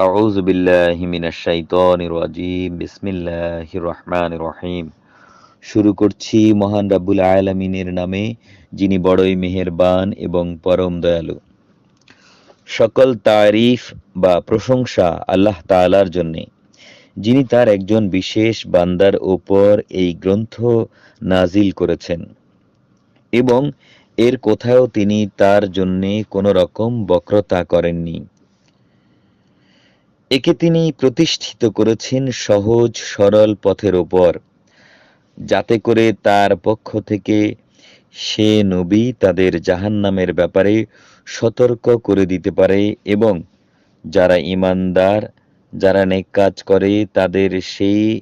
أعوذ بالله من الشيطان الرجيم بسم الله الرحمن الرحيم শুরু করছি মহান রাব্বুল আলামিনের নামে যিনি বড়ই মেহেরবান এবং পরম দয়ালু সকল তারিফ বা প্রশংসা আল্লাহ তাআলার জন্যে যিনি তার একজন বিশেষ বান্দার ওপর এই গ্রন্থ নাজিল করেছেন এবং এর কোথাও তিনি তার জন্যে কোনো রকম বক্রতা করেননি একে তিনি প্রতিষ্ঠিত করেছেন সহজ, সরল পথের ওপর, যাতে করে তার পক্ষ থেকে সে নবী তাদের জাহান্নামের ব্যাপারে সতর্ক করে দিতে পারে এবং যারা ইমানদার, যারা নেক কাজ করে, তাদের সেই,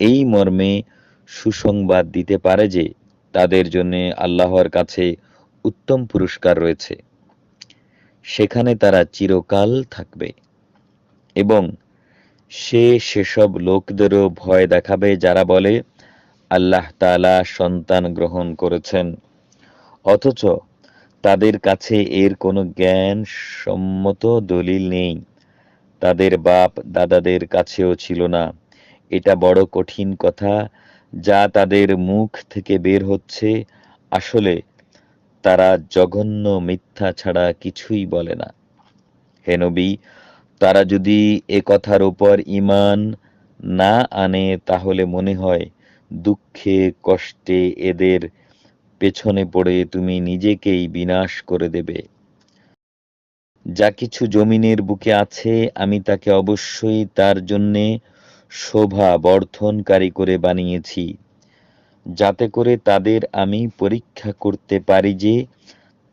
এই মর্মে সুসংবাদ দিতে পারে যে তাদের জন্য আল্লাহর কাছে উত্তম পুরস্কার রয়েছে। সেখানে তারা চিরকাল থাকবে। এবং সে সেসব লোকদেরও ভয় দেখাবে যারা বলে, আল্লাহ তালা সন্তান গ্রহণ করেছেন। অথচ তাদের কাছে এর কোনো জ্ঞান সম্মত দলিল নেই। তাদের বাপ দাদাদের কাছেও ছিল না। এটা বড় কঠিন কথা যা তাদের মুখ থেকে বের হচ্ছে। আসলে তারা জঘন্য মিথ্যা ছাড়া কিছুই বলে না। হে নবী তারা যদি এ কথার উপর ইমান না আনে, তাহলে মনে হয় দুঃখে, কষ্টে এদের পেছনে পড়ে তুমি নিজেকেই বিনাশ করে দেবে। যা কিছু জমিনের বুকে আছে, আমি তাকে অবশ্যই তার জন্যে শোভা বর্ধনকারী করে বানিয়েছি, যাতে করে তাদের আমি পরীক্ষা করতে পারি যে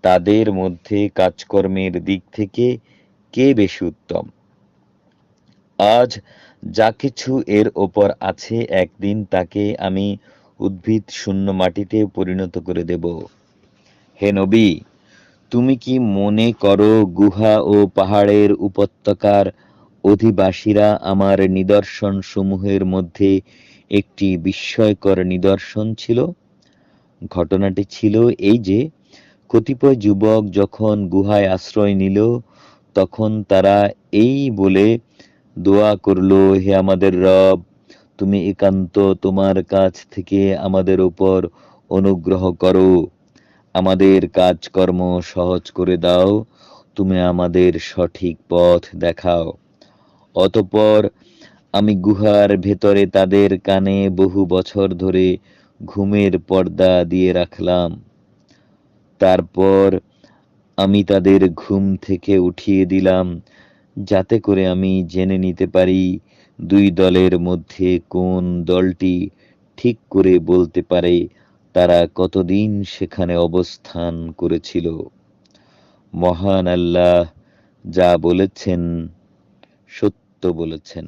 তাদের মধ্যে কাজকর্মের দিক থেকে কে বেশি উত্তম? আজ যা কিছু এর ওপর আছে একদিন তাকে আমি উদ্ভিদ শূন্য মাটিতে পরিণত করে দেব। হে নবী, তুমি কি মনে করো গুহা ও পাহাড়ের উপত্যকার অধিবাসীরা আমার নিদর্শন সমূহের মধ্যে একটি বিস্ময়কর নিদর্শন ছিল? ঘটনাটি ছিল এই যে, কতিপয় যুবক যখন গুহায় আশ্রয় নিল তখন তারা এই বলে দোয়া করল, হে আমাদের রব, তুমি একান্ত তোমার কাছ থেকে আমাদের উপর অনুগ্রহ করো। আমাদের কাজকর্ম সহজ করে দাও, তুমি আমাদের সঠিক পথ দেখাও। অতপর আমি গুহার ভেতরে তাদের কানে বহু বছর ধরে ঘুমের পর্দা দিয়ে রাখলাম। তারপর আমি তাদের ঘুম থেকে উঠিয়ে দিলাম, যাতে করে আমি জেনে নিতে পারি দুই দলের মধ্যে কোন দলটি ঠিক করে বলতে পারে তারা কতদিন সেখানে অবস্থান করেছিল। মহান আল্লাহ যা বলেছেন সত্য বলেছেন।